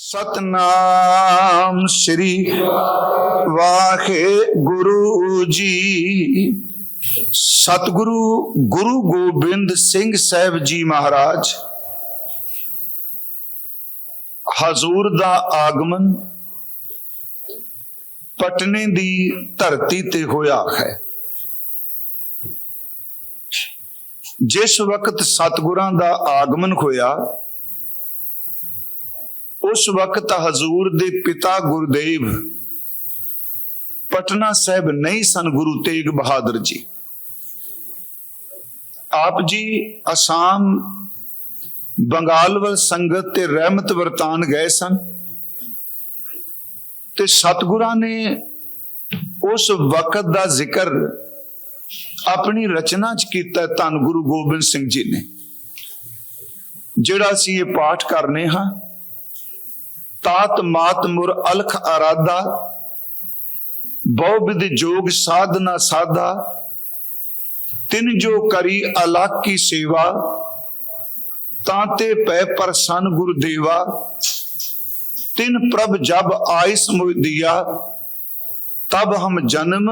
ਸਤਨਾਮ ਸ੍ਰੀ ਵਾਹਿਗੁਰੂ ਜੀ। ਸਤਿਗੁਰੂ ਗੁਰੂ ਗੋਬਿੰਦ ਸਿੰਘ ਸਾਹਿਬ ਜੀ ਮਹਾਰਾਜ, ਹਜ਼ੂਰ ਦਾ ਆਗਮਨ ਪਟਨੇ ਦੀ ਧਰਤੀ ਤੇ ਹੋਇਆ ਹੈ। ਜਿਸ ਵਕਤ ਸਤਿਗੁਰਾਂ ਦਾ ਆਗਮਨ ਹੋਇਆ ਉਸ ਵਕਤ ਹਜ਼ੂਰ ਦੇ ਪਿਤਾ ਗੁਰਦੇਵ ਪਟਨਾ ਸਾਹਿਬ ਨਹੀਂ ਸਨ, ਗੁਰੂ ਤੇਗ ਬਹਾਦਰ ਜੀ। ਆਪ ਜੀ ਅਸਾਮ, ਬੰਗਾਲ ਵੱਲ ਸੰਗਤ ਤੇ ਰਹਿਮਤ ਵਰਤਾਨ ਗਏ ਸਨ ਤੇ ਸਤਿਗੁਰਾਂ ਨੇ ਉਸ ਵਕਤ ਦਾ ਜ਼ਿਕਰ ਆਪਣੀ ਰਚਨਾ ਚ ਕੀਤਾ, ਧੰਨ ਗੁਰੂ ਗੋਬਿੰਦ ਸਿੰਘ ਜੀ ਨੇ, ਜਿਹੜਾ ਅਸੀਂ ਇਹ ਪਾਠ ਕਰਨੇ ਹਾਂ। ਤਾਤ ਮਾਤ ਮੁਰ ਅਲਖ ਅਰਾਦਾ ਬਹੁ ਵਿਦ ਜੋਗ ਸਾਧਨਾ ਸਾਧਾ, ਤਿਨ ਜੋ ਕਰੀ ਅਲਖ ਕੀ ਸੇਵਾ, ਤਾਂ ਤੇ ਪੈ ਪ੍ਰਸੰਨ ਗੁਰ ਦੇਵਾ, ਤਿਨ ਪ੍ਰਭ ਜਬ ਆਇਸ ਮੁ ਦਿਆ, ਤਬ ਹਮ ਜਨਮ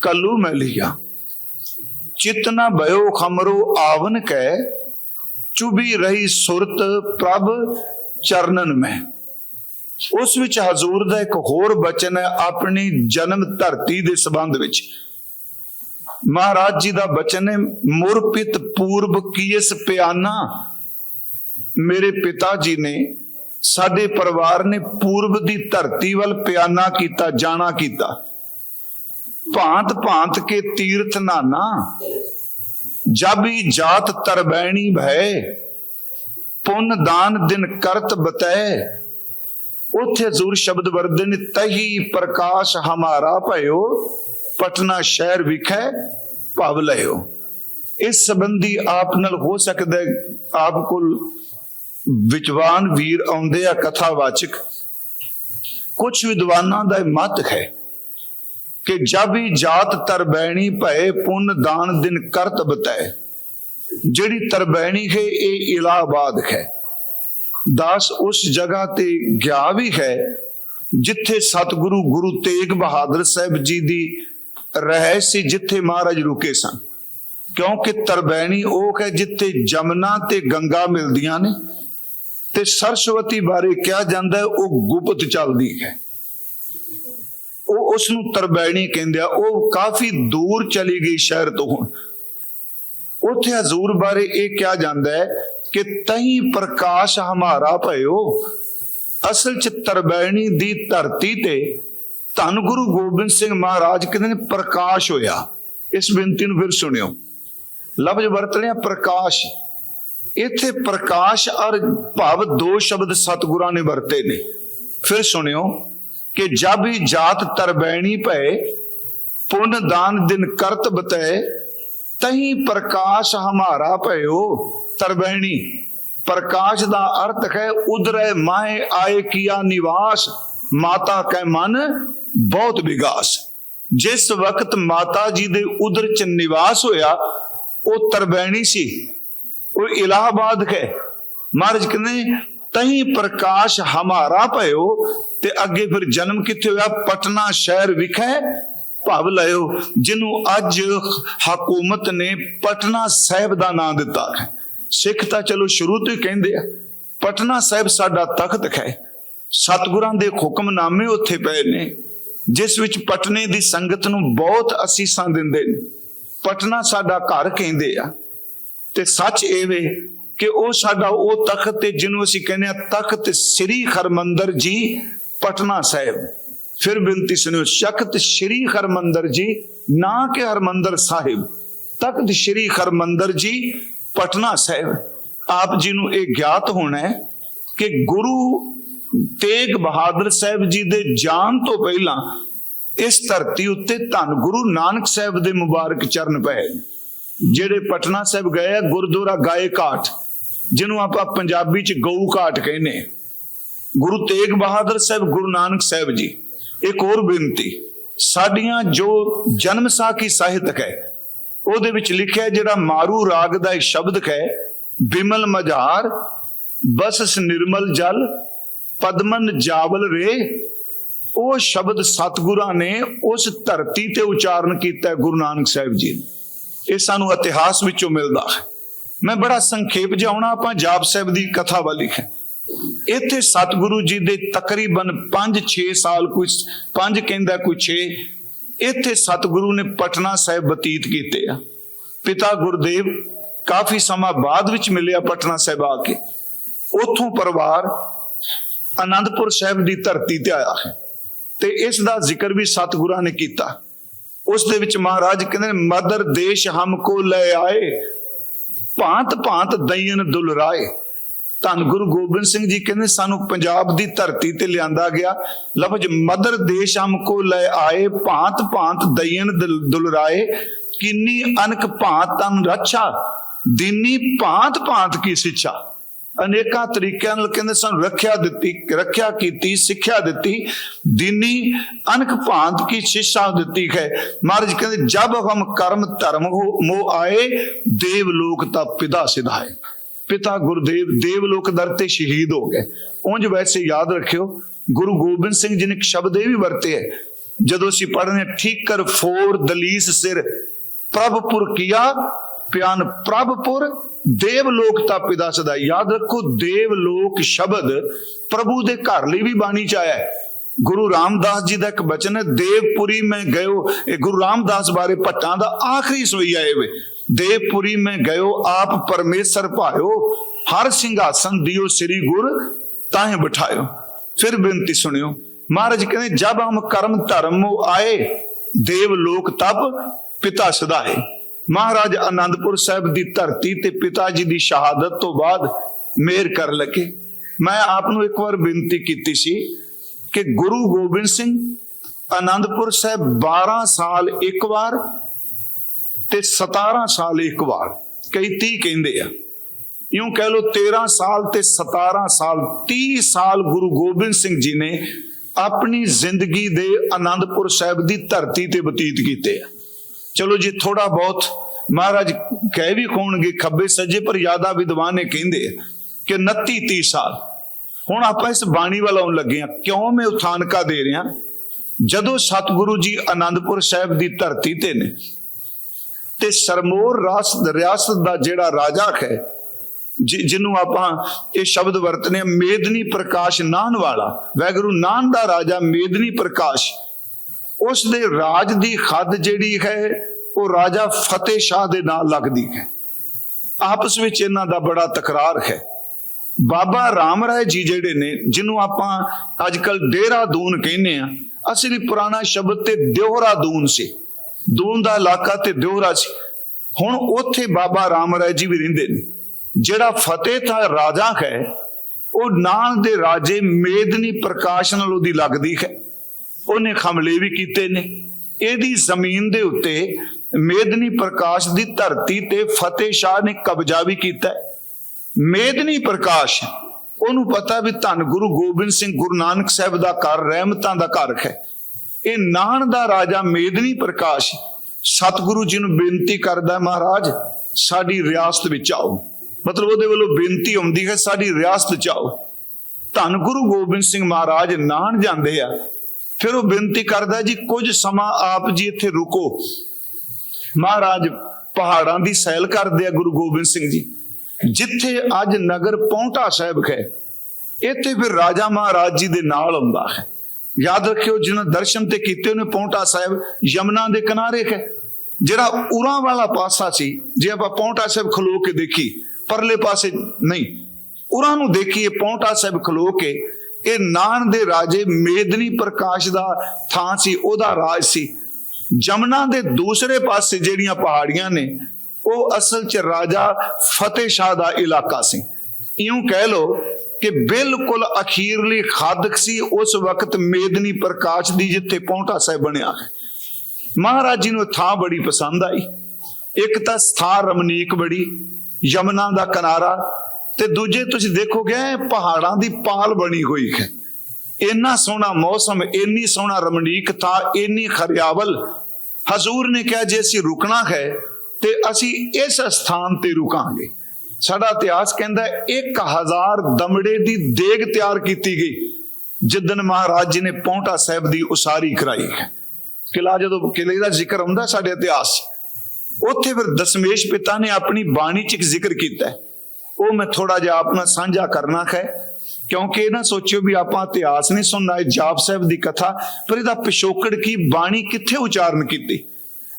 ਕਲੂ ਮੈਂ ਲਿਆ। ਚਿਤਨਾ ਭਇਓ ਖਮਰੋ ਆਵਨ ਕੈ, ਚੁਬੀ ਰਹੀ ਸੁਰਤ ਪ੍ਰਭ ਚਰਨਨ ਮੈਂ। ਉਸ ਵਿੱਚ ਹਜ਼ੂਰ ਦਾ ਇੱਕ ਹੋਰ ਬਚਨ ਹੈ ਆਪਣੀ ਜਨਮ ਧਰਤੀ ਦੇ ਸੰਬੰਧ ਵਿੱਚ। ਮਹਾਰਾਜ ਜੀ ਦਾ ਬਚਨ ਹੈ ਮੁਰਪਿਤ ਪੂਰਬ ਕੀਸ ਪਿਆਨਾ? ਮੇਰੇ ਪਿਤਾ ਜੀ ਨੇ ਸਾਡੇ ਪਰਿਵਾਰ ਨੇ ਪੂਰਬ ਦੀ ਧਰਤੀ ਵੱਲ ਪਿਆਨਾ ਕੀਤਾ, ਜਾਣਾ ਕੀਤਾ। ਭਾਂਤ ਭਾਂਤ ਕੇ ਤੀਰਥ ਨਾਨਾ, ਜਬੀ ਜਾਤ ਤਰਬੈਣੀ ਭੈ, ਪੁੰਨ ਦਾਨ ਦਿਨ ਕਰਤ ਬਤੈ। ਉਥੇ ਹਜ਼ੂਰ ਸ਼ਬਦ ਵਰਦੇ ਤਹੀ ਪ੍ਰਕਾਸ਼ ਹਮਾਰਾ ਭਇਓ, ਪਟਨਾ ਸ਼ਹਿਰ ਵਿਖੇ ਭਵ ਲਿਓ ਇਸ ਸੰਬੰਧੀ ਆਪ ਨਾਲ ਹੋ ਸਕਦਾ ਆਪ ਕੋਲ ਵਿਚਵਾਨ ਵੀਰ ਆਉਂਦੇ ਆ ਕਥਾਵਾਚਕ। ਕੁਝ ਵਿਦਵਾਨਾਂ ਦਾ ਇਹ ਮਤ ਹੈ ਕਿ ਜਬ ਹੀ ਜਾਤ ਤਰਬੈਣੀ ਭਏ, ਪੁੰਨ ਦਾਨ ਦਿਨ ਕਰਤ ਬਤੈ ਜਿਹੜੀ ਤਰਬੈਣੀ ਹੈ, ਇਹ ਇਲਾਹਾਬਾਦ ਹੈ। ਦਾਸ ਉਸ ਜਗ੍ਹਾ ਤੇ ਗਿਆ ਵੀ ਹੈ, ਜਿੱਥੇ ਸਤਿਗੁਰੂ ਗੁਰੂ ਤੇਗ ਬਹਾਦਰ ਸਾਹਿਬ ਜੀ ਦੀ ਰਹਿ ਸੀ, ਜਿੱਥੇ ਮਹਾਰਾਜ ਰੁਕੇ ਸਨ। ਕਿਉਂਕਿ ਤਰਬੈਣੀ ਉਹ ਹੈ ਜਿੱਥੇ ਜਮਨਾ ਤੇ ਗੰਗਾ ਮਿਲਦੀਆਂ ਨੇ ਤੇ ਸਰਸਵਤੀ ਬਾਰੇ ਕਿਹਾ ਜਾਂਦਾ ਹੈ, ਉਹ ਗੁਪਤ ਚੱਲਦੀ ਹੈ। ਉਹ ਉਸ ਨੂੰ ਤਰਬੈਣੀ ਕਹਿੰਦੇ ਆ, ਉਹ ਕਾਫੀ ਦੂਰ ਚਲੀ ਗਈ ਸ਼ਹਿਰ ਤੋਂ ਹੁਣ। ਉੱਥੇ ਹਜ਼ੂਰ ਬਾਰੇ ਇਹ ਕਿਹਾ ਜਾਂਦਾ ਹੈ ਕਿ ਤਹੀਂ ਪ੍ਰਕਾਸ਼ ਹਮਾਰਾ ਭਇਓ। ਅਸਲ ਚ ਤਰਬੈਣੀ ਦੀ ਧਰਤੀ ਤੇ ਧੰਨ ਗੁਰੂ ਗੋਬਿੰਦ ਸਿੰਘ ਮਹਾਰਾਜ ਕਹਿੰਦੇ ਨੇ ਪ੍ਰਕਾਸ਼ ਹੋਇਆ। ਇਸ ਬੇਨਤੀ ਨੂੰ ਫਿਰ ਸੁਣਿਓ। ਲਫ਼ਜ਼ ਵਰਤ ਲਿਆ, ਪ੍ਰਕਾਸ਼। ਇੱਥੇ ਪ੍ਰਕਾਸ਼ ਔਰ ਭਾਵ ਦੋ ਸ਼ਬਦ ਸਤਿਗੁਰਾਂ ਨੇ ਵਰਤੇ ਨੇ। ਫਿਰ ਸੁਣਿਓ ਕਿ ਜਬ ਹੀ ਜਾਤ ਤਰਬੈਣੀ ਭਏ, ਪੁੰਨ ਦਾਨ ਦਿਨ ਕਰਤ ਬਤੈ ਤਹੀਂ ਪ੍ਰਕਾਸ਼ ਹਮਾਰਾ ਭਇਓ। ਤਰਬੈਣੀ ਪ੍ਰਕਾਸ਼ ਦਾ ਅਰਥ ਹੈ ਉਦਰੇ ਮਾਏ ਆਏ ਕੀਆ ਨਿਵਾਸ, ਮਾਤਾ ਕੈ ਮਨ ਬਹੁਤ ਵਿਗਾਸ। ਜਿਸ ਵਕਤ ਮਾਤਾ ਜੀ ਦੇ ਉਦਰ ਚ ਨਿਵਾਸ ਹੋਇਆ, ਉਹ ਤਰਬੈਣੀ ਸੀ। ਉਹ ਇਲਾਹਾਬਾਦ ਹੈ ਮਹਾਰਾਜ ਕਹਿੰਦੇ, ਤਹੀਂ ਪ੍ਰਕਾਸ਼ ਹਮਾਰਾ ਭਇਓ ਤੇ ਅੱਗੇ ਫਿਰ ਜਨਮ ਕਿੱਥੇ ਹੋਇਆ? ਪਟਨਾ ਸ਼ਹਿਰ ਵਿਖੇ ਭਵ ਲਿਓ ਜਿਹਨੂੰ ਅੱਜ ਹਕੂਮਤ ਨੇ ਪਟਨਾ ਸਾਹਿਬ ਦਾ ਨਾਮ ਦਿੱਤਾ ਹੈ। ਸਿੱਖ ਤਾਂ ਚਲੋ ਸ਼ੁਰੂ ਤੋਂ ਹੀ ਕਹਿੰਦੇ ਆ, ਪਟਨਾ ਸਾਹਿਬ ਸਾਡਾ ਤਖਤ ਹੈ ਸਤਿਗੁਰਾਂ ਦੇ ਹੁਕਮਨਾਮੇ ਉੱਥੇ ਪਏ ਨੇ, ਜਿਸ ਵਿੱਚ ਪਟਨੇ ਦੀ ਸੰਗਤ ਨੂੰ ਬਹੁਤ ਅਸੀਸਾਂ ਦਿੰਦੇ ਨੇ। ਪਟਨਾ ਸਾਡਾ ਘਰ ਕਹਿੰਦੇ ਆ, ਤੇ ਸੱਚ ਇਹ ਵੇ ਕਿ ਉਹ ਸਾਡਾ ਉਹ ਤਖਤ ਤੇ ਜਿਹਨੂੰ ਅਸੀਂ ਕਹਿੰਦੇ ਆ ਤਖਤ ਸ੍ਰੀ ਹਰਮੰਦਰ ਜੀ, ਪਟਨਾ ਸਾਹਿਬ। ਫਿਰ ਬੇਨਤੀ ਸੁਣਿਓ ਸ਼ਕਤ ਸ੍ਰੀ ਹਰਮੰਦਰ ਜੀ, ਨਾ ਕਿ ਹਰਮੰਦਰ ਸਾਹਿਬ, ਤਖਤ ਸ੍ਰੀ ਹਰਮੰਦਰ ਜੀ ਪਟਨਾ ਸਾਹਿਬ, ਆਪ ਜੀ ਨੂੰ ਇਹ ਗਿਆਤ ਹੋਣਾ ਹੈ ਕਿ ਗੁਰੂ ਤੇਗ ਬਹਾਦਰ ਸਾਹਿਬ ਜੀ ਦੇ ਜਾਣ ਤੋਂ ਪਹਿਲਾਂ ਇਸ ਧਰਤੀ ਉੱਤੇ ਧੰਨ ਗੁਰੂ ਨਾਨਕ ਸਾਹਿਬ ਦੇ ਮੁਬਾਰਕ ਚਰਨ ਪਏ ਜਿਹੜੇ ਪਟਨਾ ਸਾਹਿਬ ਗਏ ਆ, ਗੁਰਦੁਆਰਾ ਗਾਏ ਘਾਟ ਜਿਹਨੂੰ ਆਪਾਂ ਪੰਜਾਬੀ ਚ ਗਊ ਘਾਟ ਕਹਿੰਦੇ ਗੁਰੂ ਤੇਗ ਬਹਾਦਰ ਸਾਹਿਬ, ਗੁਰੂ ਨਾਨਕ ਸਾਹਿਬ ਜੀ, ਇੱਕ ਹੋਰ ਬੇਨਤੀ, ਸਾਡੀਆਂ ਜੋ ਜਨਮ ਸਾਖੀ ਸਾਹਿਤਕ ਹੈ ਉਹਦੇ ਵਿੱਚ ਲਿਖਿਆ ਜਿਹੜਾ ਮਾਰੂ ਰਾਗ ਦਾ ਇੱਕ ਸ਼ਬਦ ਹੈ, ਬਿਮਲ ਮਝਾਰ, ਬਸਸ ਨਿਰਮਲ ਜਲ, ਪਦਮਨ ਜਾਵਲ ਰੇ। ਉਹ ਸ਼ਬਦ ਸਤਿਗੁਰਾਂ ਨੇ ਉਸ ਧਰਤੀ ਤੇ ਉਚਾਰਨ ਕੀਤਾ ਗੁਰੂ ਨਾਨਕ ਸਾਹਿਬ ਜੀ ਨੇ। ਇਹ ਸਾਨੂੰ ਇਤਿਹਾਸ ਵਿੱਚੋਂ ਮਿਲਦਾ ਹੈ। ਮੈਂ ਬੜਾ ਸੰਖੇਪ ਜਾਉਣਾ ਆਪਾਂ ਜਾਪ ਸਾਹਿਬ ਦੀ ਕਥਾ ਵਾਲੀ ਹੈ ਇੱਥੇ ਸਤਿਗੁਰੂ ਜੀ ਦੇ ਤਕਰੀਬਨ 5-6 ਸਾਲ, ਕੋਈ 5 ਕਹਿੰਦਾ ਕੋਈ 6 ਇੱਥੇ ਸਤਿਗੁਰੂ ਨੇ ਪਟਨਾ ਸਾਹਿਬ ਬਤੀਤ ਕੀਤੇ ਆ। ਪਿਤਾ ਗੁਰਦੇਵ ਕਾਫੀ ਸਮਾਂ ਬਾਅਦ ਵਿੱਚ ਮਿਲਿਆ ਪਟਨਾ ਸਾਹਿਬ ਆ ਕੇ। ਉੱਥੋਂ ਪਰਿਵਾਰ ਆਨੰਦਪੁਰ ਸਾਹਿਬ ਦੀ ਧਰਤੀ ਤੇ ਆਇਆ ਹੈ ਤੇ ਇਸ ਦਾ ਜ਼ਿਕਰ ਵੀ ਸਤਿਗੁਰਾਂ ਨੇ ਕੀਤਾ। ਉਸ ਦੇ ਵਿੱਚ ਮਹਾਰਾਜ ਕਹਿੰਦੇ ਮਦਰ ਦੇਸ਼ ਹਮ ਕੋ ਲੈ ਆਏ, ਭਾਂਤ ਭਾਂਤ ਦਈਨ ਦੁਲਰਾਏ। ਧੰਨ ਗੁਰੂ ਗੋਬਿੰਦ ਸਿੰਘ ਜੀ ਕਹਿੰਦੇ, ਸਾਨੂੰ ਪੰਜਾਬ ਦੀ ਧਰਤੀ ਤੇ ਲਿਆਂਦਾ ਗਿਆ। ਲਫ਼ਜ਼, ਮਦਰ ਦੇਸ਼ ਹਮਕੋ ਲੈ ਆਏ, ਭਾਂਤ ਭਾਂਤ ਦਈਨ ਦੁਲ- ਦੁਲਰਾਏ, ਕਿੰਨੀ ਅਨਕ ਭਾਂਤ ਤਨ ਰੱਛਾ, ਦਿਨੀ ਭਾਂਤ ਭਾਂਤ ਕੀ ਸਿੱਖਿਆ ਅਨੇਕਾਂ ਤਰੀਕਿਆਂ ਨਾਲ ਕਹਿੰਦੇ, ਸਾਨੂੰ ਰੱਖਿਆ ਦਿੱਤੀ, ਰੱਖਿਆ ਕੀਤੀ, ਸਿੱਖਿਆ ਦਿੱਤੀ, ਦੀਨੀ ਅਨਕ ਭਾਂਤ ਕੀ ਸਿੱਖਿਆ ਦਿੱਤੀ ਹੈ। ਮਹਾਰਾਜ ਕਹਿੰਦੇ, ਜਬ ਹਮ ਕਰਮ ਧਰਮ ਹੋ, ਮੋ ਆਏ, ਦੇਵ ਲੋਕ ਤਾਂ ਪਿਤਾ ਸਿਧਾਏ। ਪਿਤਾ ਗੁਰਦੇਵ, ਦੇਵ ਲੋਕ ਦਰ ਤੇ ਸ਼ਹੀਦ ਹੋ ਗਏ। ਉਂਝ ਵੈਸੇ ਯਾਦ ਰੱਖਿਓ, ਗੁਰੂ ਗੋਬਿੰਦ ਸਿੰਘ ਜੀ ਨੇ ਇੱਕ ਸ਼ਬਦ ਇਹ ਵੀ ਵਰਤੇ ਹੈ, ਜਦੋਂ ਅਸੀਂ ਪੜ੍ਹਨੇ ਠੀਕ ਕਰ ਫੋਰ ਦਲੀਸ ਸਿਰ, ਪ੍ਰਭਪੁਰ ਕੀਆ, ਪਿਆਨ ਪ੍ਰਭਪੁਰ, ਦੇਵ ਲੋਕ ਤਾਂ ਪਿਤਾ ਸਦਾ। ਯਾਦ ਰੱਖੋ, ਦੇਵ ਲੋਕ ਸ਼ਬਦ ਪ੍ਰਭੂ ਦੇ ਘਰ ਲਈ ਵੀ ਬਾਣੀ ਚ ਆਇਆ ਗੁਰੂ ਰਾਮਦਾਸ ਜੀ ਦਾ ਇੱਕ ਬਚਨ ਹੈ, ਦੇਵਪੁਰੀ ਮੈਂ ਗਇਓ। ਇਹ ਗੁਰੂ ਰਾਮਦਾਸ ਬਾਰੇ ਭੱਟਾਂ ਦਾ ਆਖਰੀ ਸਵਈਆ ਇਹ ਵੇ। ਦੇਵਪੁਰੀ ਮੈਂ ਗਇਓ, ਆਪ ਪਰਮੇਸ਼ਰ ਭਾਇਓ। ਹਰ ਸਿੰਘਾਸਨ ਦਿਓ ਸ੍ਰੀ ਗੁਰ, ਤਾਹੇ ਬਿਠਾਇਓ। ਫਿਰ ਬੇਨਤੀ ਸੁਣਿਓ, ਮਹਾਰਾਜ ਕਹਿੰਦੇ, ਜਬ ਹਮ ਕਰਮ ਧਰਮ ਆਏ, ਦੇਵ ਲੋਕ ਤਬ ਪਿਤਾ ਸਦਾਏ। ਮਹਾਰਾਜ ਆਨੰਦਪੁਰ ਸਾਹਿਬ ਦੀ ਧਰਤੀ ਤੇ ਪਿਤਾ ਜੀ ਦੀ ਸ਼ਹਾਦਤ ਤੋਂ ਬਾਅਦ ਮੇਰ ਕਰ ਲਗੇ। ਮੈਂ ਆਪ ਨੂੰ ਇੱਕ ਵਾਰ ਬੇਨਤੀ ਕੀਤੀ ਸੀ ਕਿ ਗੁਰੂ ਗੋਬਿੰਦ ਸਿੰਘ ਆਨੰਦਪੁਰ ਸਾਹਿਬ 12 ਸਾਲ ਇੱਕ ਵਾਰ ਤੇ 17 ਸਾਲ ਇੱਕ ਵਾਰ, ਕਈ 30 ਕਹਿੰਦੇ ਆ। ਇਉਂ ਕਹਿ ਲੋ 13 ਸਾਲ ਤੇ 17 ਸਾਲ 30 ਸਾਲ ਗੁਰੂ ਗੋਬਿੰਦ ਸਿੰਘ ਜੀ ਨੇ ਆਪਣੀ ਜ਼ਿੰਦਗੀ ਦੇ ਆਨੰਦਪੁਰ ਸਾਹਿਬ ਦੀ ਧਰਤੀ ਤੇ ਬਤੀਤ ਕੀਤੇ ਆ। ਚਲੋ ਜੀ ਥੋੜਾ ਬਹੁਤ ਮਹਾਰਾਜ ਕਹਿ ਵੀ ਹੋਣਗੇ ਖੱਬੇ ਸੱਜੇ, ਪਰ ਯਾਦਾ ਵਿਦਵਾਨ ਇਹ ਕਹਿੰਦੇ ਆ ਕਿ 29 30 ਸਾਲ। ਹੁਣ ਆਪਾਂ ਇਸ ਬਾਣੀ ਵੱਲ ਆਉਣ ਲੱਗੇ ਆ ਕਿਉਂ ਮੈਂ ਉਥਾਨਕਾ ਦੇ ਰਿਹਾ? ਜਦੋਂ ਸਤਿਗੁਰੂ ਜੀ ਆਨੰਦਪੁਰ ਸਾਹਿਬ ਦੀ ਧਰਤੀ ਤੇ ਨੇ ਤੇ ਸਰਮੋਰ ਰਾਸ- ਰਿਆਸਤ ਦਾ ਜਿਹੜਾ ਰਾਜਾ ਹੈ ਜਿ- ਜਿਹਨੂੰ ਆਪਾਂ ਇਹ ਸ਼ਬਦ ਵਰਤਨੇ ਆ, ਮੇਦਨੀ ਪ੍ਰਕਾਸ਼ ਨਾਨ ਵਾਲਾ। ਵੈਗੁਰੂ ਨਾਨ ਦਾ ਰਾਜਾ ਮੇਦਨੀ ਪ੍ਰਕਾਸ਼। ਉਸ ਦੇ ਰਾਜ ਦੀ ਖੱਦ ਜਿਹੜੀ ਹੈ ਉਹ ਰਾਜਾ ਫਤਿਹ ਸ਼ਾਹ ਦੇ ਨਾਲ ਲੱਗਦੀ ਹੈ। ਆਪਸ ਵਿੱਚ ਇਹਨਾਂ ਦਾ ਬੜਾ ਤਕਰਾਰ ਹੈ। ਬਾਬਾ ਰਾਮ ਰਾਏ ਜੀ ਜਿਹੜੇ ਨੇ, ਜਿਹਨੂੰ ਆਪਾਂ ਅੱਜਕੱਲ ਡੇਰਾ ਦੂਨ ਕਹਿੰਦੇ ਆ ਅਸਲੀ ਪੁਰਾਣਾ ਸ਼ਬਦ ਤੇ ਦਿਉਹਰਾ ਸੀ। ਦੂਨ ਦਾ ਇਲਾਕਾ ਤੇ ਦਿਉਹਰਾ ਸੀ। ਹੁਣ ਉੱਥੇ ਬਾਬਾ ਰਾਮ ਰਾਏ ਜੀ ਵੀ ਰਹਿੰਦੇ ਨੇ। ਜਿਹੜਾ ਫਤਿਹ ਦਾ ਰਾਜਾ ਹੈ, ਉਹ ਨਾਲ ਦੇ ਰਾਜੇ ਮੇਦਨੀ ਪ੍ਰਕਾਸ਼ ਨਾਲ ਉਹਦੀ ਲੱਗਦੀ ਹੈ। ਉਹਨੇ ਹਮਲੇ ਵੀ ਕੀਤੇ ਨੇ। ਇਹਦੀ ਜ਼ਮੀਨ ਦੇ ਉੱਤੇ ਮੇਦਨੀ ਪ੍ਰਕਾਸ਼ ਦੀ ਧਰਤੀ ਤੇ ਫਤਿਹ ਸ਼ਾਹ ਨੇ ਕਬਜ਼ਾ ਵੀ ਕੀਤਾ ਹੈ। ਮੇਦਨੀ ਪ੍ਰਕਾਸ਼। ਉਹਨੂੰ ਪਤਾ ਵੀ ਧੰਨ ਗੁਰੂ ਗੋਬਿੰਦ ਸਿੰਘ ਗੁਰੂ ਨਾਨਕ ਸਾਹਿਬ ਦਾ ਘਰ, ਰਹਿਮਤਾਂ ਦਾ ਘਰ ਹੈ। ਇਹ ਨਾਹਣ ਦਾ ਰਾਜਾ ਮੇਦਨੀ ਪ੍ਰਕਾਸ਼। ਸਤਿਗੁਰੂ ਜੀ ਨੂੰ ਬੇਨਤੀ ਕਰਦਾ ਮਹਾਰਾਜ, ਸਾਡੀ ਰਿਆਸਤ ਵਿੱਚ ਆਓ। ਮਤਲਬ ਉਹਦੇ ਵੱਲੋਂ ਬੇਨਤੀ ਆਉਂਦੀ ਹੈ, ਸਾਡੀ ਰਿਆਸਤ ਚ ਆਓ। ਧੰਨ ਗੁਰੂ ਗੋਬਿੰਦ ਸਿੰਘ ਮਹਾਰਾਜ ਨਾਹਣ ਜਾਂਦੇ ਆ। ਫਿਰ ਉਹ ਬੇਨਤੀ ਕਰਦਾ ਜੀ, ਕੁਝ ਸਮਾਂ ਆਪ ਜੀ ਇੱਥੇ ਰੁਕੋ। ਮਹਾਰਾਜ, ਪਹਾੜਾਂ ਦੀ ਸੈਲ ਕਰਦੇ ਆ ਗੁਰੂ ਗੋਬਿੰਦ ਸਿੰਘ ਜੀ। ਜਿੱਥੇ ਅੱਜ ਨਗਰ ਪੌਂਟਾ ਸਾਹਿਬ ਹੈ, ਇੱਥੇ ਫਿਰ ਰਾਜਾ ਮਹਾਰਾਜ ਜੀ ਦੇ ਨਾਲ ਆਉਂਦਾ ਹੈ। ਯਾਦ ਰੱਖਿਓ, ਜਿਹਨਾਂ ਦਰਸ਼ਨ ਤੇ ਕੀਤੇ ਉਹਨੇ ਪੌਂਟਾ ਸਾਹਿਬ ਯਮਨਾ ਦੇ ਕਿਨਾਰੇ ਹੈ। ਜਿਹੜਾ ਉਰਾਂ ਵਾਲਾ ਪਾਸਾ ਸੀ, ਜੇ ਆਪਾਂ ਪੌਂਟਾ ਸਾਹਿਬ ਖਲੋ ਕੇ ਦੇਖੀ, ਪਰਲੇ ਪਾਸੇ ਨਹੀਂ, ਉਰਾਂ ਨੂੰ ਦੇਖੀਏ, ਪੌਂਟਾ ਸਾਹਿਬ ਖਲੋ ਕੇ, ਇਹ ਨਾਨ ਦੇ ਰਾਜੇ ਮੇਦਨੀ ਪ੍ਰਕਾਸ਼ ਦਾ ਥਾਂ ਸੀ, ਉਹਦਾ ਰਾਜ ਸੀ। ਜਮਨਾ ਦੇ ਦੂਸਰੇ ਪਾਸੇ ਜਿਹੜੀਆਂ ਪਹਾੜੀਆਂ ਨੇ ਉਹ ਅਸਲ 'ਚ ਰਾਜਾ ਫਤਿਹ ਸ਼ਾਹ ਦਾ ਇਲਾਕਾ ਸੀ। ਇਉਂ ਕਹਿ ਲੋ ਕਿ ਬਿਲਕੁਲ ਅਖੀਰਲੀ ਖਾਦਕ ਸੀ, ਉਸ ਵਕਤ ਮੇਦਨੀ ਪ੍ਰਕਾਸ਼ ਦੀ ਜਿੱਥੇ ਪੌਂਟਾ ਸਾਹਿਬ ਬਣਿਆ ਹੈ। ਮਹਾਰਾਜ ਜੀ ਨੂੰ ਥਾਂ ਬੜੀ ਪਸੰਦ ਆਈ। ਇੱਕ ਤਾਂ ਸਥਾਰ ਰਮਨੀਕ ਬੜੀ, ਯਮਨਾ ਦਾ ਕਿਨਾਰਾ ਤੇ ਦੂਜੇ ਤੁਸੀਂ ਦੇਖੋਗੇ ਪਹਾੜਾਂ ਦੀ ਪਾਲ ਬਣੀ ਹੋਈ ਹੈ। ਇੰਨਾ ਸੋਹਣਾ ਮੌਸਮ, ਇੰਨੀ ਸੋਹਣਾ ਰਮਣੀਕ ਥਾਂ, ਇੰਨੀ ਖਰਿਆਵਲ। ਹਜ਼ੂਰ ਨੇ ਕਿਹਾ ਜੇ ਅਸੀਂ ਰੁਕਣਾ ਹੈ ਤੇ ਅਸੀਂ ਇਸ ਸਥਾਨ ਤੇ ਰੁਕਾਂਗੇ। ਸਾਡਾ ਇਤਿਹਾਸ ਕਹਿੰਦਾ ਹੈ 1000 ਦਮੜੇ ਦੀ ਦੇਗ ਤਿਆਰ ਕੀਤੀ ਗਈ। ਜਿੱਦਨ ਮਹਾਰਾਜ ਜੀ ਨੇ ਪੌਂਟਾ ਸਾਹਿਬ ਦੀ ਉਸਾਰੀ ਕਰਾਈ। ਕਿਲਾ ਜਦੋਂ ਕਿਲੇ ਦਾ ਜ਼ਿਕਰ ਆਉਂਦਾ ਸਾਡੇ ਇਤਿਹਾਸ ਉੱਥੇ ਫਿਰ ਦਸ਼ਮੇਸ਼ ਪਿਤਾ ਨੇ ਆਪਣੀ ਬਾਣੀ 'ਚ ਇੱਕ ਜ਼ਿਕਰ ਕੀਤਾ ਉਹ ਮੈਂ ਥੋੜਾ ਜਿਹਾ ਆਪਣਾ ਸਾਂਝਾ ਕਰਨਾ ਹੈ, ਕਿਉਂਕਿ ਇਹ ਨਾ ਸੋਚਿਓ ਵੀ ਆਪਾਂ ਇਤਿਹਾਸ ਨਹੀਂ ਸੁਣਨਾ, ਇਹ ਜਾਪ ਸਾਹਿਬ ਦੀ ਕਥਾ, ਪਰ ਇਹਦਾ ਪਿਛੋਕੜ ਕੀ, ਬਾਣੀ ਕਿੱਥੇ ਉਚਾਰਨ ਕੀਤੀ?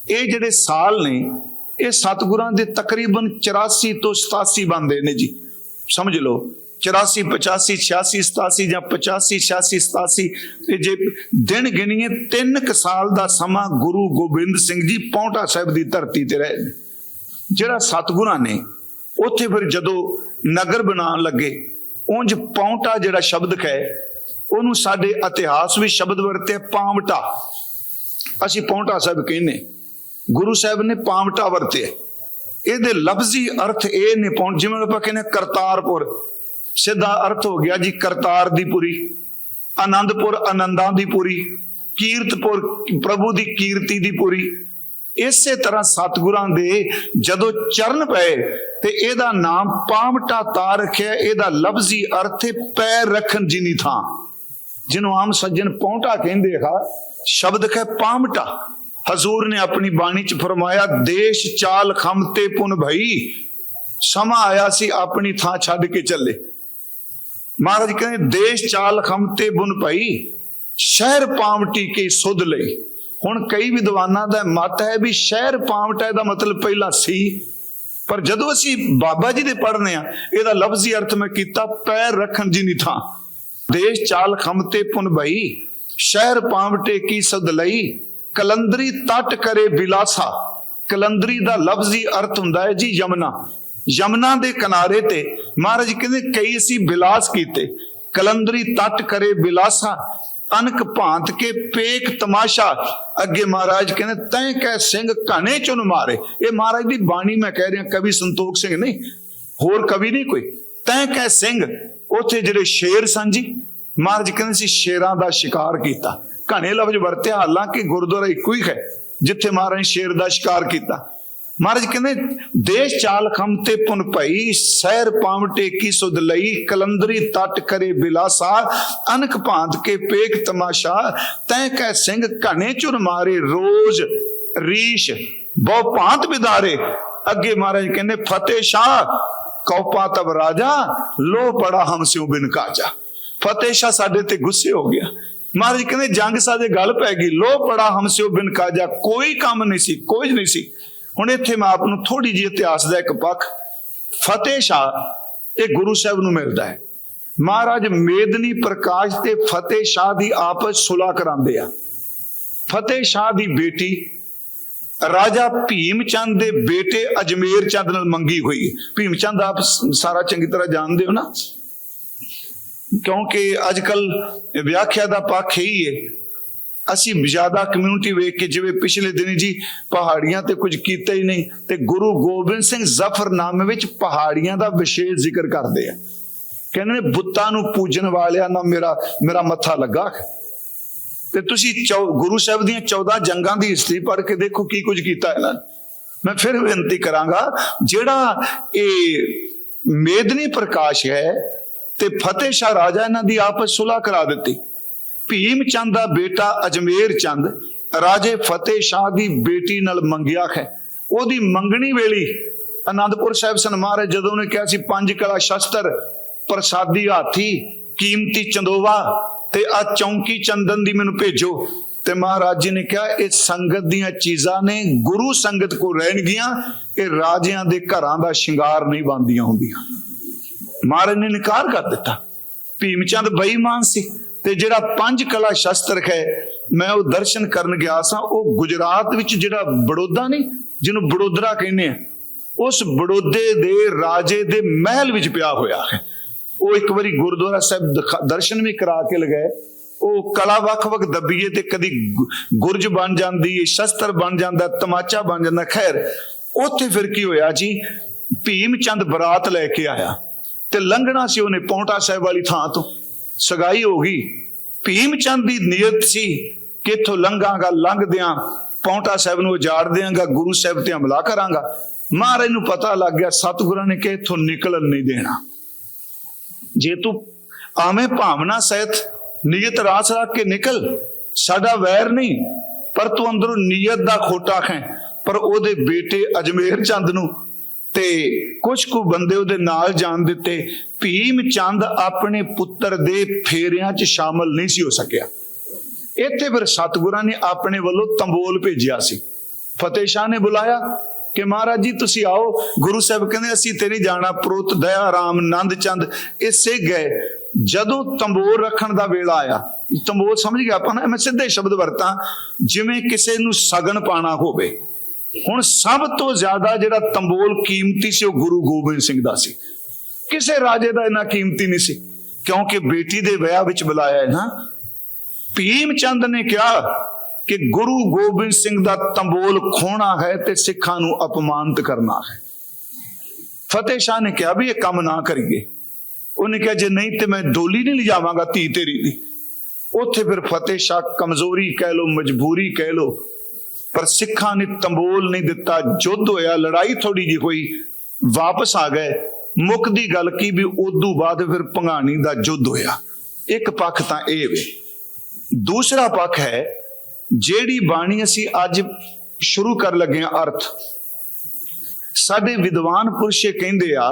ਇਹ ਜਿਹੜੇ ਸਾਲ ਨੇ ਇਹ ਸਤਿਗੁਰਾਂ ਦੇ ਤਕਰੀਬਨ 84 ਤੋਂ 87 ਬੰਦੇ ਨੇ ਜੀ। ਸਮਝ ਲਓ 84 85 86 87 ਜਾਂ 85 86 87 ਇਹ ਜੇ ਦਿਨ ਗਿਣੀਏ, ਤਿੰਨ ਕੁ ਸਾਲ ਦਾ ਸਮਾਂ ਗੁਰੂ ਗੋਬਿੰਦ ਸਿੰਘ ਜੀ ਪੌਂਟਾ ਸਾਹਿਬ ਦੀ ਧਰਤੀ ਤੇ ਰਹੇ ਨੇ। ਜਿਹੜਾ ਸਤਿਗੁਰਾਂ ਨੇ ਉੱਥੇ ਫਿਰ ਜਦੋਂ ਨਗਰ ਬਣਾਉਣ ਲੱਗੇ, ਉਂਝ ਪੌਂਟਾ ਜਿਹੜਾ ਸ਼ਬਦ ਹੈ, ਉਹਨੂੰ ਸਾਡੇ ਇਤਿਹਾਸ ਵਿੱਚ ਸ਼ਬਦ ਵਰਤਿਆ, ਪਾਵਟਾ। ਅਸੀਂ ਪੌਂਟਾ ਸਾਹਿਬ ਕਹਿੰਨੇ ਗੁਰੂ ਸਾਹਿਬ ਨੇ ਪਾਵਟਾ ਵਰਤਿਆ ਇਹਦੇ ਲਫ਼ਜ਼ੀ ਅਰਥ ਇਹ ਨੇ ਪੌਂਟ ਜਿਵੇਂ ਆਪਾਂ ਕਹਿੰਦੇ ਹਾਂ ਕਰਤਾਰਪੁਰ, ਸਿੱਧਾ ਅਰਥ ਹੋ ਗਿਆ ਜੀ ਕਰਤਾਰ ਦੀ ਪੁਰੀ, ਆਨੰਦਪੁਰ ਆਨੰਦਾਂ ਦੀ ਪੁਰੀ, ਕੀਰਤਪੁਰ ਪ੍ਰਭੂ ਦੀ ਕੀਰਤੀ ਦੀ ਪੁਰੀ। ਇਸੇ ਤਰ੍ਹਾਂ ਸਤਿਗੁਰਾਂ ਦੇ ਜਦੋਂ ਚਰਨ ਪਏ ਤੇ ਇਹਦਾ ਨਾਮ ਪਾਵਟਾ ਤਾ ਰੱਖਿਆ, ਇਹਦਾ ਲਫ਼ਜ਼ੀ ਅਰਥ ਹੈ ਪੈਰ ਰੱਖਣ ਜਿਨੀ ਥਾਂ। ਜਿਹਨੂੰ ਆਮ ਸੱਜਣ ਪੌਂਟਾ ਕਹਿੰਦੇ ਆ, ਸ਼ਬਦ ਹੈ ਪਾਵਟਾ ਹਜ਼ੂਰ ਨੇ ਆਪਣੀ ਬਾਣੀ ਚ ਫਰਮਾਇਆ, ਦੇਸ਼ ਚਾਲ ਖਮ ਤੇ ਪੁਨ ਭਈ, ਸਮਾਂ ਆਇਆ ਸੀ ਆਪਣੀ ਥਾਂ ਛੱਡ ਕੇ ਚੱਲੇ। ਮਹਾਰਾਜ ਕਹਿੰਦੇ, ਦੇਸ਼ ਚਾਲ ਖਮਤੇ ਬੁਨ ਭਈ, ਸ਼ਹਿਰ ਪਾਵਟੀ ਕੇ ਸੁਧ ਲਈ। ਹੁਣ ਕਈ ਵਿਦਵਾਨਾਂ ਦਾ ਮਤ ਹੈ ਵੀ ਸ਼ਹਿਰ ਪਾਵਟਾ ਦਾ ਮਤਲਬ ਪਹਿਲਾਂ ਸੀ। ਪਰ ਜਦੋਂ ਅਸੀਂ ਬਾਬਾ ਜੀ ਦੇ ਪੜ੍ਹਨੇ ਆ, ਇਹਦਾ ਲਫ਼ਜ਼ੀ ਅਰਥ ਮੈਂ ਕੀਤਾ, ਪੈਰ ਰੱਖਣ ਜੀ ਨਹੀਂ ਥਾਂ। ਦੇਸ਼ ਚਾਲ ਖਮਤੇ ਪੁਨ ਭਈ, ਸ਼ਹਿਰ ਪਾਵਟੇ ਕੀ ਸੁਧ ਲਈ ਕਲੰਦਰੀ ਤਟ ਕਰੇ ਬਿਲਾਸਾ ਕਲੰਦਰੀ ਦਾ ਲਫ਼ਜ਼ੀ ਅਰਥ ਹੁੰਦਾ ਹੈ ਜੀ ਯਮਨਾ। ਯਮਨਾ ਦੇ ਕਿਨਾਰੇ ਤੇ ਮਹਾਰਾਜ ਕਹਿੰਦੇ ਕਈ ਅਸੀਂ ਬਿਲਾਸ ਕੀਤੇ। ਕਲੰਦਰੀ ਤਟ ਕਰੇ ਬਿਲਾਸਾ ਅਨਕ ਭਾਂਤ ਕੇ ਪੇਕ ਤਮਾਸ਼ਾ। ਅੱਗੇ ਮਹਾਰਾਜ ਕਹਿੰਦੇ ਤੈਂ ਕਹਿ ਸਿੰਘ ਘਾਣੇ ਚੁਨ ਮਾਰੇ। ਇਹ ਮਹਾਰਾਜ ਦੀ ਬਾਣੀ ਮੈਂ ਕਹਿ ਰਿਹਾ, ਕਵੀ ਸੰਤੋਖ ਸਿੰਘ ਨਹੀਂ, ਹੋਰ ਕਵੀ ਨਹੀਂ ਕੋਈ। ਤੈਂ ਕਹਿ ਸਿੰਘ, ਉੱਥੇ ਜਿਹੜੇ ਸ਼ੇਰ ਸਨ ਜੀ, ਮਹਾਰਾਜ ਕਹਿੰਦੇ ਸੀ ਸ਼ੇਰਾਂ ਦਾ ਸ਼ਿਕਾਰ ਕੀਤਾ। ਘਣੇ ਲਫ਼ਜ਼ ਵਰਤਿਆ, ਹਾਲਾਂਕਿ ਗੁਰਦੁਆਰਾ ਇੱਕੋ ਹੀ ਹੈ, ਜਿੱਥੇ ਮਹਾਰਾਜ ਸ਼ੇਰ ਦਾ ਸ਼ਿਕਾਰ ਕੀਤਾ। ਮਹਾਰਾਜ ਕਹਿੰਦੇ, ਦੇਸ਼ ਚਾਲ ਖਮ ਤੇ ਪੁਨ ਭਈ, ਸਹਿਰ ਪਾਵਟੇ ਕੀ ਸੁਧ ਲਈ, ਕਲੰਦਰੀ ਤਟ ਕਰੇ ਬਿਲਾਸਾ ਅਨਕ ਭਾਂਤ ਕੇ ਪੇਕ ਤਮਾਸ਼ਾ, ਤੈ ਕਹਿ ਸਿੰਘ ਘਣੇ ਚੁਰ ਮਾਰੇ ਰੋਜ਼ ਰੀਸ਼, ਬਹੁ ਭਾਂਤ ਬਿਦਾਰੇ। ਅੱਗੇ ਮਹਾਰਾਜ ਕਹਿੰਦੇ, ਫਤਿਹ ਸ਼ਾਹ ਕਉਪਾ ਤਬ ਰਾਜਾ ਲੋ ਪੜਾ ਹਮਸਿਉ ਬਿਨ ਕਾਜਾ। ਫਤਿਹ ਸ਼ਾਹ ਸਾਡੇ ਤੇ ਗੁੱਸੇ ਹੋ ਗਿਆ। ਮਹਾਰਾਜ ਕਹਿੰਦੇ, ਜੰਗ ਸਾਡੇ ਗੱਲ ਪੈ ਗਈ। ਲੋ ਪੜਾ ਹਮ ਬਿਨ ਕਾਜਾ। ਕੋਈ ਕੰਮ ਨਹੀਂ ਸੀ ਕੋਈ ਨਹੀਂ ਸੀ। ਹੁਣ ਇੱਥੇ ਮੈਂ ਆਪ ਨੂੰ ਥੋੜੀ ਜਿਹੀ ਇਤਿਹਾਸ ਦਾ ਇੱਕ ਪੱਖ, ਫਤਿਹ ਸ਼ਾਹ, ਇਹ ਗੁਰੂ ਸਾਹਿਬ ਨੂੰ ਮਿਲਦਾ ਹੈ। ਮਹਾਰਾਜ ਮੇਦਨੀ ਪ੍ਰਕਾਸ਼ ਤੇ ਫਤਿਹ ਸ਼ਾਹ ਦੀ ਆਪਸ ਸੁਲਾ ਕਰਾਉਂਦੇ ਆ। ਫਤਿਹ ਸ਼ਾਹ ਦੀ ਬੇਟੀ, ਰਾਜਾ ਭੀਮ ਚੰਦ ਦੇ ਬੇਟੇ ਅਜਮੇਰ ਚੰਦ ਨਾਲ ਮੰਗੀ ਹੋਈ। ਭੀਮ ਚੰਦ ਆਪ ਸਾਰਾ ਚੰਗੀ ਤਰ੍ਹਾਂ ਜਾਣਦੇ ਹੋ ਨਾ? ਕਿਉਂਕਿ ਅੱਜ ਕੱਲ ਵਿਆਖਿਆ ਦਾ ਪੱਖ ਹੀ ਹੈ ਅਸੀਂ ਜ਼ਿਆਦਾ ਕਮਿਊਨਿਟੀ ਵੇਖ ਕੇ ਜਿਵੇਂ ਪਿਛਲੇ ਦਿਨੀ ਜੀ ਪਹਾੜੀਆਂ ਤੇ ਕੁਝ ਕੀਤਾ ਹੀ ਨਹੀਂ ਤੇ ਗੁਰੂ ਗੋਬਿੰਦ ਸਿੰਘ ਜ਼ਫਰਨਾਮੇ ਵਿੱਚ ਪਹਾੜੀਆਂ ਦਾ ਵਿਸ਼ੇਸ਼ ਜ਼ਿਕਰ ਕਰਦੇ ਆ। ਕਹਿੰਦੇ ਨੇ, ਬੁੱਤਾਂ ਨੂੰ ਪੂਜਣ ਵਾਲਿਆਂ ਨਾਲ ਮੇਰਾ ਮੇਰਾ ਮੱਥਾ ਲੱਗਾ ਤੇ ਤੁਸੀਂ ਚੌ- ਗੁਰੂ ਸਾਹਿਬ ਦੀਆਂ 14 ਜੰਗਾਂ ਦੀ ਹਿਸਟਰੀ ਪੜ੍ਹ ਕੇ ਦੇਖੋ ਕੀ ਕੁਝ ਕੀਤਾ ਇਹਨਾਂ ਨੇ। ਮੈਂ ਫਿਰ ਬੇਨਤੀ ਕਰਾਂਗਾ, ਜਿਹੜਾ ਇਹ ਮੇਦਨੀ ਪ੍ਰਕਾਸ਼ ਹੈ ਤੇ ਫਤਿਹ ਸ਼ਾਹ ਰਾਜਾ ਇਹਨਾਂ ਦੀ ਆਪਸ ਸੁਲ੍ਹਾ ਕਰਾ ਦਿੱਤੀ। ਭੀਮ ਚੰਦ ਦਾ ਬੇਟਾ ਅਜਮੇਰ ਚੰਦ ਰਾਜੇ ਫਤਿਹ ਸ਼ਾਹ ਦੀ ਬੇਟੀ ਨਾਲ ਮੰਗਿਆ ਹੈ। ਉਹਦੀ ਮੰਗਣੀ ਵੇਲੀ ਆਨੰਦਪੁਰ ਸਾਹਿਬ ਸਨ ਮਹਾਰਾਜ, ਜਦੋਂ ਉਹਨੇ ਕਿਹਾ ਸੀ, ਪੰਜ ਕਲਾ ਸ਼ਸਤਰ, ਪ੍ਰਸਾਦੀ ਹਾਥੀ, ਕੀਮਤੀ ਚੰਦੋਵਾ ਤੇ ਆ ਚੌਂਕੀ ਚੰਦਨ ਦੀ ਮੈਨੂੰ ਭੇਜੋ। ਤੇ ਮਹਾਰਾਜ ਜੀ ਨੇ ਕਿਹਾ, ਇਹ ਸੰਗਤ ਦੀਆਂ ਚੀਜ਼ਾਂ ਨੇ, ਗੁਰੂ ਸੰਗਤ ਕੋ ਰਹਿਣਗੀਆਂ, ਇਹ ਰਾਜਿਆਂ ਦੇ ਘਰਾਂ ਦਾ ਸ਼ਿੰਗਾਰ ਨਹੀਂ ਬਣਦੀਆਂ ਹੁੰਦੀਆਂ। ਮਹਾਰਾਜ ਨੇ ਇਨਕਾਰ ਕਰ ਦਿੱਤਾ। ਭੀਮ ਚੰਦ ਬੇਈਮਾਨ ਸੀ ਤੇ ਜਿਹੜਾ ਪੰਜ ਕਲਾ ਸ਼ਸਤਰ ਹੈ, ਮੈਂ ਉਹ ਦਰਸ਼ਨ ਕਰਨ ਗਿਆ ਸਾਂ। ਉਹ ਗੁਜਰਾਤ ਵਿੱਚ ਜਿਹੜਾ ਬੜੋਦਾ ਨਹੀਂ ਜਿਹਨੂੰ ਬੜੋਦਰਾ ਕਹਿੰਦੇ ਆ, ਉਸ ਬੜੋਦੇ ਦੇ ਰਾਜੇ ਦੇ ਮਹਿਲ ਵਿੱਚ ਪਿਆ ਹੋਇਆ ਹੈ। ਉਹ ਇੱਕ ਵਾਰੀ ਗੁਰਦੁਆਰਾ ਸਾਹਿਬ ਦਰਸ਼ਨ ਵੀ ਕਰਾ ਕੇ ਲਗਾਏ। ਉਹ ਕਲਾ ਵੱਖ-ਵੱਖ ਦੱਬੀਏ ਤੇ ਕਦੀ ਗੁਰਜ ਬਣ ਜਾਂਦੀ ਹੈ ਸ਼ਸਤਰ ਬਣ ਜਾਂਦਾ, ਤਮਾਚਾ ਬਣ ਜਾਂਦਾ। ਖੈਰ, ਉੱਥੇ ਫਿਰ ਕੀ ਹੋਇਆ ਜੀ? ਭੀਮ ਚੰਦ ਬਰਾਤ ਲੈ ਕੇ ਆਇਆ। ਤੇ ਲੰਘਣਾ ਸੀ ਉਹਨੇ ਪੌਂਟਾ ਸਾਹਿਬ ਵਾਲੀ ਥਾਂ ਤੋਂ। ਸਗਾਈ ਹੋ ਗਈ। ਭੀਮ ਚੰਦ ਦੀ ਨੀਅਤ ਸੀ ਕਿ ਇਥੋਂ ਲੰਘਾਂਗਾ, ਲੰਘਦਿਆਂ ਪੌਂਟਾ ਸਾਹਿਬ ਨੂੰ ਉਜਾੜ ਦਿਆਂਗਾ, ਗੁਰੂ ਸਾਹਿਬ ਤੇ ਹਮਲਾ ਕਰਾਂਗਾ। ਮਹਾਰਾਜ ਨੂੰ ਪਤਾ ਲੱਗ ਗਿਆ, ਸਤਿਗੁਰਾਂ ਨੇ ਕਿ ਇਥੋਂ ਨਿਕਲਣ ਨਹੀਂ ਦੇਣਾ। ਜੇ ਤੂੰ ਆਵੇਂ ਭਾਵਨਾ ਸਹਿਤ ਨੀਅਤ ਰਾਸ ਰੱਖ ਕੇ ਨਿਕਲ, ਸਾਡਾ ਵੈਰ ਨਹੀਂ, ਪਰ ਤੂੰ ਅੰਦਰੋਂ ਨੀਅਤ ਦਾ ਖੋਟਾ ਖੈ। ਪਰ ਉਹਦੇ ਬੇਟੇ ਅਜਮੇਰ ਚੰਦ ਨੂੰ ਤੇ ਕੁਝ ਕੁ ਬੰਦੇ ਉਹਦੇ ਨਾਲ ਜਾਣ ਦਿੱਤੇ। ਭੀਮ ਚੰਦ ਆਪਣੇ ਪੁੱਤਰ ਦੇ ਫੇਰਿਆਂ 'ਚ ਸ਼ਾਮਲ ਨਹੀਂ ਸੀ ਹੋ ਸਕਿਆ। ਇੱਥੇ ਫਿਰ ਸਤਿਗੁਰਾਂ ਨੇ ਆਪਣੇ ਵੱਲੋਂ ਤੰਬੋਲ ਭੇਜਿਆ ਸੀ। ਫਤਿਹ ਸ਼ਾਹ ਨੇ ਬੁਲਾਇਆ ਕਿ ਮਹਾਰਾਜ ਜੀ, ਤੁਸੀਂ ਆਓ। ਗੁਰੂ ਸਾਹਿਬ ਕਹਿੰਦੇ, ਅਸੀਂ ਤੇ ਨਹੀਂ ਜਾਣਾ ਪ੍ਰੋਤ ਦਇਆ, ਰਾਮ ਨੰਦ ਚੰਦ। ਇਹ ਸਿੱਖ ਗਏ। ਜਦੋਂ ਤੰਬੋਲ ਰੱਖਣ ਦਾ ਵੇਲਾ ਆਇਆ ਇਹ ਤੰਬੋਲ ਸਮਝ ਗਿਆ ਆਪਾਂ ਨਾ, ਮੈਂ ਸਿੱਧੇ ਸ਼ਬਦ ਵਰਤਾਂ, ਜਿਵੇਂ ਕਿਸੇ ਨੂੰ ਸਗਨ ਪਾਣਾ ਹੋਵੇ। ਹੁਣ ਸਭ ਤੋਂ ਜ਼ਿਆਦਾ ਜਿਹੜਾ ਤੰਬੋਲ ਕੀਮਤੀ ਸੀ ਉਹ ਗੁਰੂ ਗੋਬਿੰਦ ਸਿੰਘ ਦਾ ਸੀ। ਕਿਸੇ ਰਾਜੇ ਦਾ ਇੰਨਾ ਕੀਮਤੀ ਨਹੀਂ ਸੀ, ਕਿਉਂਕਿ ਬੇਟੀ ਦੇ ਵਿਆਹ ਵਿੱਚ ਬੁਲਾਇਆ ਹੈ ਨਾ ਭੀਮ ਚੰਦ ਨੇ ਕਿਹਾ ਕਿ ਗੁਰੂ ਗੋਬਿੰਦ ਸਿੰਘ ਦਾ ਤੰਬੋਲ ਖੋਣਾ ਹੈ ਤੇ ਸਿੱਖਾਂ ਨੂੰ ਅਪਮਾਨਿਤ ਕਰਨਾ ਹੈ। ਫਤਿਹ ਸ਼ਾਹ ਨੇ ਕਿਹਾ ਵੀ ਇਹ ਕੰਮ ਨਾ ਕਰੀਏ। ਉਹਨੇ ਕਿਹਾ, ਜੇ ਨਹੀਂ ਤੇ ਮੈਂ ਡੋਲੀ ਨਹੀਂ ਲਿਜਾਵਾਂਗਾ ਧੀ ਤੇਰੀ ਦੀ। ਉੱਥੇ ਫਿਰ ਫਤਿਹ ਸ਼ਾਹ ਕਮਜ਼ੋਰੀ ਕਹਿ ਲੋ ਮਜਬੂਰੀ ਕਹਿ ਲੋ ਪਰ ਸਿੱਖਾਂ ਨੇ ਤੰਬੋਲ ਨਹੀਂ ਦਿੱਤਾ, ਜੁੱਧ ਹੋਇਆ, ਲੜਾਈ ਥੋੜੀ ਜਿਹੀ ਹੋਈ, ਵਾਪਸ ਆ ਗਏ। ਮੁੱਖ ਦੀ ਗੱਲ ਕੀ ਵੀ ਉਦੋਂ ਬਾਅਦ ਫਿਰ ਭੰਗਾਣੀ ਦਾ ਜੁੱਧ ਹੋਇਆ। ਇੱਕ ਪੱਖ ਤਾਂ ਇਹ ਵੇ। ਦੂਸਰਾ ਪੱਖ ਹੈ, ਜਿਹੜੀ ਬਾਣੀ ਅਸੀਂ ਅੱਜ ਸ਼ੁਰੂ ਕਰ ਲੱਗੇ ਹਾਂ ਅਰਥ। ਸਾਡੇ ਵਿਦਵਾਨ ਪੁਰਸ਼ ਇਹ ਕਹਿੰਦੇ ਆ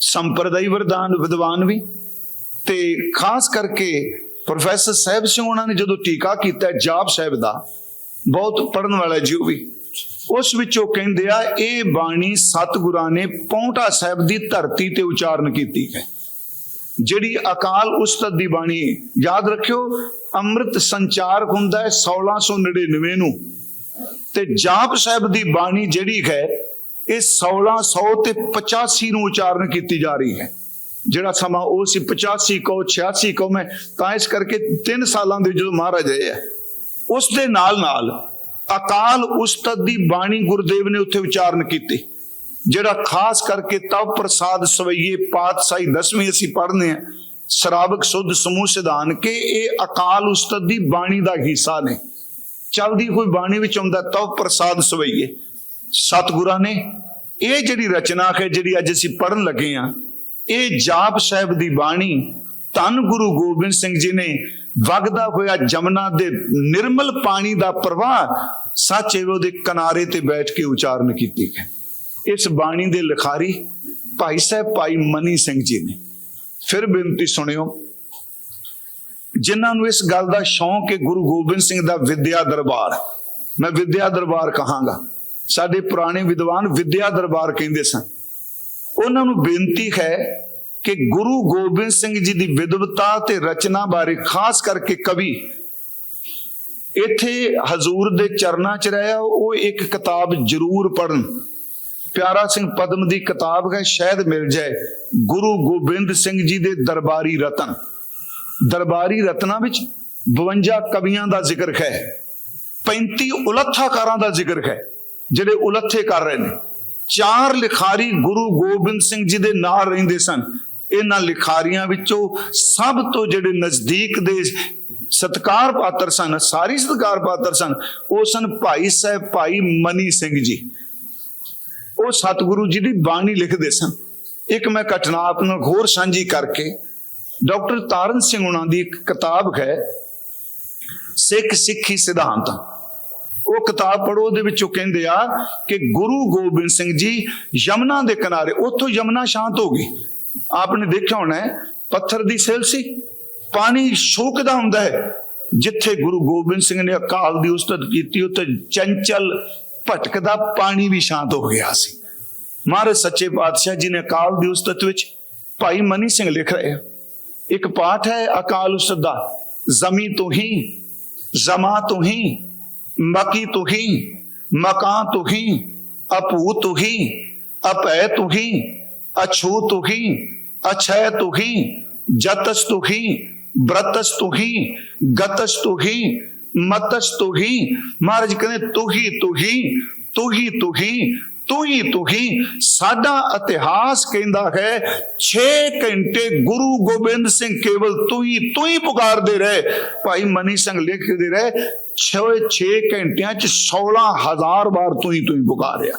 ਸੰਪਰਦਾਈ ਵਰਦਾਨ, ਵਿਦਵਾਨ ਵੀ। ਤੇ ਖਾਸ ਕਰਕੇ ਪ੍ਰੋਫੈਸਰ ਸਾਹਿਬ ਸਿੰਘ ਉਹਨਾਂ ਨੇ ਜਦੋਂ ਟੀਕਾ ਕੀਤਾ, ਜਾਪ ਸਾਹਿਬ ਦਾ ਬਹੁਤ ਪੜਨ ਵਾਲਾ ਜੀ ਉਹ ਵੀ। ਉਸ ਵਿੱਚੋਂ ਕਹਿੰਦੇ ਆ, ਇਹ ਬਾਣੀ ਸਤਿਗੁਰਾਂ ਨੇ ਪੌਂਟਾ ਸਾਹਿਬ ਦੀ ਧਰਤੀ ਤੇ ਉਚਾਰਨ ਕੀਤੀ ਹੈ। ਜਿਹੜੀ ਅਕਾਲ ਉਸਤਤ ਦੀ ਬਾਣੀ, ਯਾਦ ਰੱਖਿਓ, ਅੰਮ੍ਰਿਤ ਸੰਚਾਰ ਹੁੰਦਾ ਹੈ 1699 ਨੂੰ। ਤੇ ਜਾਪ ਸਾਹਿਬ ਦੀ ਬਾਣੀ ਜਿਹੜੀ ਹੈ, ਇਹ 1600 ਤੇ 85 ਨੂੰ ਉਚਾਰਨ ਕੀਤੀ ਜਾ ਰਹੀ ਹੈ। ਜਿਹੜਾ ਸਮਾਂ ਉਹ ਸੀ 85 ਕੋ 86 ਕੋ ਮੈਂ ਤਾਂ ਇਸ ਕਰਕੇ 3 ਸਾਲਾਂ ਦੇ ਜਦੋਂ ਮਹਾਰਾਜ ਆਏ ਆ ਉਸ ਦੇ ਨਾਲ ਨਾਲ ਅਕਾਲ ਉਸਤਤ ਦੀ ਬਾਣੀ ਗੁਰਦੇਵ ਨੇ ਉੱਥੇ ਉਚਾਰਨ ਕੀਤੀ, ਜਿਹੜਾ ਖਾਸ ਕਰਕੇ ਤਵ ਪ੍ਰਸਾਦ ਸਵਈਏ ਪਾਤਸ਼ਾਹੀ ਦਸਵੀਂ ਅਸੀਂ ਪੜ੍ਹਨੇ ਆ ਸ਼ਰਾਬਕ ਸੁਧ ਸਮੂਹ ਸਿਧਾਨ ਕੇ ਇਹ ਅਕਾਲ ਉਸਤਤ ਦੀ ਬਾਣੀ ਦਾ ਹਿੱਸਾ ਨੇ। ਚਲਦੀ ਹੋਈ ਬਾਣੀ ਵਿੱਚ ਆਉਂਦਾ ਤਵ ਪ੍ਰਸਾਦ ਸਵਈਏ। ਸਤਿਗੁਰਾਂ ਨੇ ਇਹ ਜਿਹੜੀ ਰਚਨਾ ਹੈ, ਜਿਹੜੀ ਅੱਜ ਅਸੀਂ ਪੜਨ ਲੱਗੇ ਆ ਇਹ ਜਾਪ ਸਾਹਿਬ ਦੀ ਬਾਣੀ ਧੰਨ ਗੁਰੂ ਗੋਬਿੰਦ ਸਿੰਘ ਜੀ ਨੇ ਵਗਦਾ ਹੋਇਆ ਜਮਨਾ ਦੇ ਨਿਰਮਲ ਪਾਣੀ ਦਾ ਪ੍ਰਵਾਹ ਸੱਚੇ ਉਹਦੇ ਕਿਨਾਰੇ ਤੇ ਬੈਠ ਕੇ ਉਚਾਰਨ ਕੀਤੀ ਹੈ। ਇਸ ਬਾਣੀ ਦੇ ਲਿਖਾਰੀ ਭਾਈ ਸਾਹਿਬ ਭਾਈ ਮਨੀ ਸਿੰਘ ਜੀ ਨੇ। ਫਿਰ ਬੇਨਤੀ ਸੁਣਿਓ, ਜਿਨ੍ਹਾਂ ਨੂੰ ਇਸ ਗੱਲ ਦਾ ਸ਼ੌਂਕ ਹੈ ਗੁਰੂ ਗੋਬਿੰਦ ਸਿੰਘ ਦਾ ਵਿਦਿਆ ਦਰਬਾਰ, ਮੈਂ ਵਿਦਿਆ ਦਰਬਾਰ ਕਹਾਂਗਾ, ਸਾਡੇ ਪੁਰਾਣੇ ਵਿਦਵਾਨ ਵਿਦਿਆ ਦਰਬਾਰ ਕਹਿੰਦੇ ਸਨ। ਉਹਨਾਂ ਨੂੰ ਬੇਨਤੀ ਹੈ ਕਿ ਗੁਰੂ ਗੋਬਿੰਦ ਸਿੰਘ ਜੀ ਦੀ ਵਿਦਵਤਾ ਤੇ ਰਚਨਾ ਬਾਰੇ ਖਾਸ ਕਰਕੇ ਕਵੀ ਇੱਥੇ ਹਜ਼ੂਰ ਦੇ ਚਰਨਾਂ 'ਚ ਰਹਿਆ, ਉਹ ਇੱਕ ਕਿਤਾਬ ਜ਼ਰੂਰ ਪੜਨ ਪਿਆਰਾ ਸਿੰਘ ਪਦਮ ਦੀ ਕਿਤਾਬ ਹੈ, ਸ਼ਾਇਦ ਮਿਲ ਜਾਏ, ਗੁਰੂ ਗੋਬਿੰਦ ਸਿੰਘ ਜੀ ਦੇ ਦਰਬਾਰੀ ਰਤਨ। ਦਰਬਾਰੀ ਰਤਨਾ ਵਿੱਚ 52 ਕਵੀਆਂ ਦਾ ਜ਼ਿਕਰ ਹੈ 35 ਉਲੱਥਾਕਾਰਾਂ ਦਾ ਜ਼ਿਕਰ ਹੈ, ਜਿਹੜੇ ਉਲੱਥੇ ਕਰ ਰਹੇ ਨੇ। ਚਾਰ ਲਿਖਾਰੀ ਗੁਰੂ ਗੋਬਿੰਦ ਸਿੰਘ ਜੀ ਦੇ ਨਾਲ ਰਹਿੰਦੇ ਸਨ। ਇਹਨਾਂ ਲਿਖਾਰੀਆਂ ਵਿੱਚੋਂ ਸਭ ਤੋਂ ਜਿਹੜੇ ਨਜ਼ਦੀਕ ਦੇ ਸਤਕਾਰ ਪਾਤਰ ਸਨ, ਸਾਰੀ ਸਤਕਾਰ ਪਾਤਰ ਸਨ, ਉਹ ਸਨ ਭਾਈ ਸਾਹਿਬ ਭਾਈ ਮਨੀ ਸਿੰਘ ਜੀ। ਉਹ ਸਤਿਗੁਰੂ ਜੀ ਦੀ ਬਾਣੀ ਲਿਖਦੇ ਸਨ। ਇੱਕ ਮੈਂ ਘਟਨਾ ਆਪ ਨਾਲ ਹੋਰ ਸਾਂਝੀ ਕਰਕੇ ਡਾਕਟਰ ਤਾਰਨ ਸਿੰਘ ਉਹਨਾਂ ਦੀ ਇੱਕ ਕਿਤਾਬ ਹੈ, ਸਿੱਖ ਸਿੱਖੀ ਸਿਧਾਂਤ। ਉਹ ਕਿਤਾਬ ਪੜੋ ਉਹਦੇ ਵਿੱਚੋਂ ਕਹਿੰਦੇ ਆ ਕਿ ਗੁਰੂ ਗੋਬਿੰਦ ਸਿੰਘ ਜੀ ਯਮਨਾ ਦੇ ਕਿਨਾਰੇ, ਉੱਥੋਂ ਯਮਨਾ ਸ਼ਾਂਤ ਹੋ ਗਈ। ਆਪਨੇ ਦੇਖਿਆ ਹੋਣਾ ਹੈ, ਪੱਥਰ ਦੀ ਸਿਲ ਸੀ ਪਾਣੀ ਸ਼ੋਕਦਾ ਹੁੰਦਾ ਹੈ ਜਿੱਥੇ ਗੁਰੂ ਗੋਬਿੰਦ ਸਿੰਘ ਨੇ ਅਕਾਲ ਦੀ ਉਸਤਤ ਕੀਤੀ ਉੱਥੇ ਚੰਚਲ ਭਟਕਦਾ ਪਾਣੀ ਵੀ ਸ਼ਾਂਤ ਹੋ ਗਿਆ ਸੀ। ਮਹਾਰਾਜ ਸੱਚੇ ਪਾਤਸ਼ਾਹ ਜੀ ਨੇ ਅਕਾਲ ਦੀ ਉਸਤਤ ਵਿੱਚ ਭਾਈ ਮਨੀ ਸਿੰਘ ਲਿਖ ਰਹੇ ਆ। ਇੱਕ ਪਾਠ ਹੈ ਅਕਾਲ ਉਸਤਤ ਦਾ ਜ਼ਮੀ ਤੋਂ ਹੀ ਜ਼ਮਾ ਤੋਂ ਹੀ ਮਕੀ ਤੋਂ ਹੀ ਮਕਾਂ ਤੋਂ ਹੀ ਅਪੂ ਤੋਂ ਹੀ ਅਪੈ ਤੋਂ ਹੀ ਅਛੂ ਤੋਂ ਹੀ ਅਛੈ ਤੋਂ ਹੀ ਜਤਸ ਤੋਂ ਹੀ ਬ੍ਰਤਸ ਤੋਂ ਹੀ ਗਤਸ ਤੋਂ ਹੀ ਮਤਸ ਤੋਂ ਹੀ ਮਹਾਰਾਜ ਕਹਿੰਦੇ ਤੂੰ ਹੀ ਤੂੰ ਹੀ ਤੂੰ ਹੀ ਤੂੰ ਹੀ ਤੂੰ ਹੀ ਤੂੰ ਹੀ ਸਾਡਾ ਇਤਿਹਾਸ ਕਹਿੰਦਾ ਹੈ 6 ਘੰਟੇ ਗੁਰੂ ਗੋਬਿੰਦ ਸਿੰਘ ਕੇਵਲ ਤੂੰ ਹੀ ਤੂੰ ਹੀ ਪੁਕਾਰਦੇ ਰਹੇ ਭਾਈ ਮਨੀ ਸਿੰਘ ਲਿਖਦੇ ਰਹੇ 6 6 ਘੰਟਿਆਂ ਚ 16000 ਵਾਰ ਤੂੰ ਹੀ ਤੂੰ ਹੀ ਪੁਕਾਰਿਆ